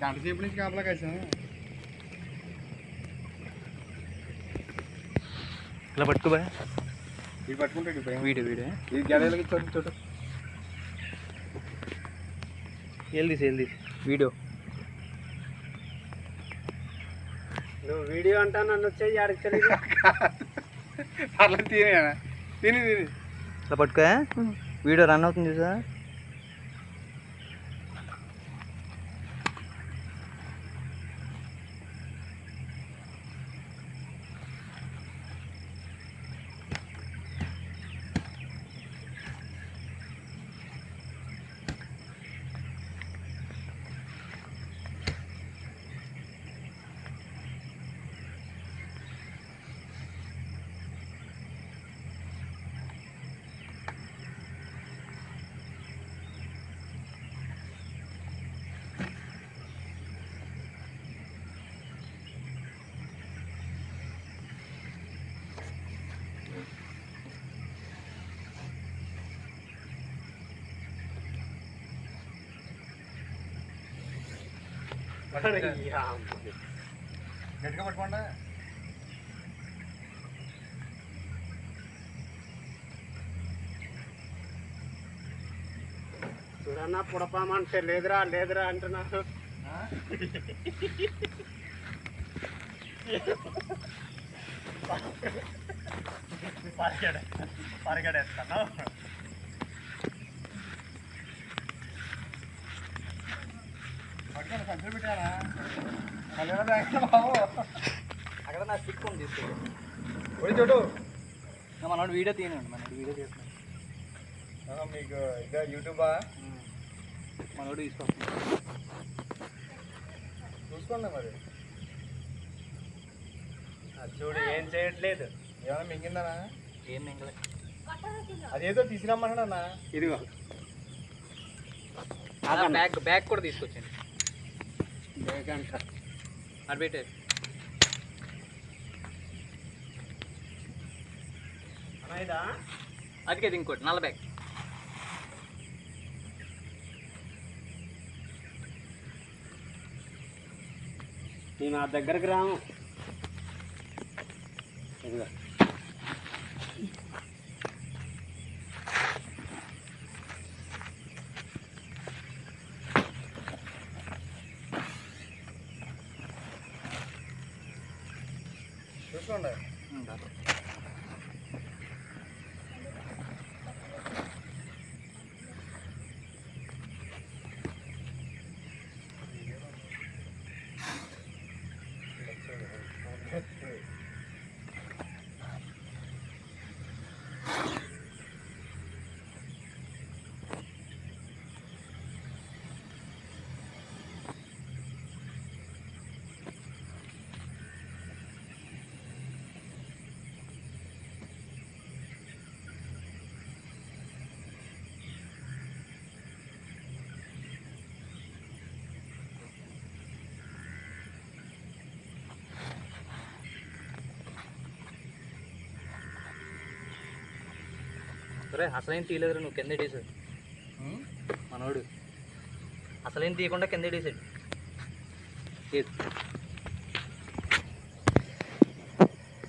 గంట సేపు నుంచి కాపలా కాసాము ఇలా పట్టుకోబా ఇది పట్టుకుంటాడు ఇప్పుడు. వీడియో వీడియో ఇది గడలకి చోటు చోటు. వెళ్ళి తీసి వెళ్ళి వీడియో నువ్వు వీడియో అంటా నన్ను వచ్చేయి ఆడికి తెలియదు అట్లా తినేనా తిని తిని. ఇలా పట్టుకో వీడియో రన్ అవుతుంది చూసా గట్టిగా పట్టుకోండి చూడన్నా పుడపామంటే లేదురా లేదురా అంటున్నారు. అంటున్నాను పరిగెడేస్తాను అక్కడ నా స్టిక్ ఉంది తీసుకో ఒడి చోటు. మనోడు వీడియో తీయనండి మనోడు వీడియో తీస్తున్నాడు. మీకు ఇదా యూట్యూబా? మనోడు తీసుకొస్తాడు చూసుకోండి మరి. అది చూడు ఏం చేయట్లేదు. ఏమైనా మింగిందనా? ఏం మింగలే. అదేదో తీసుకురమ్మన్నాడన్నా ఇదిగో. బ్యాగ్ బ్యాగ్ కూడా తీసుకొచ్చండి పెట్టేది అన్నయ్యదా అదికేది ఇంకోటి నల్ల బ్యాగ్ నేను నా దగ్గరకు రాను ఇదిగో చూసుకోండి సరే అసలేం తీయలేదు నువ్వు కింద వేసాడు మనోడు. అసలేం తీయకుండా కింద వేసాడు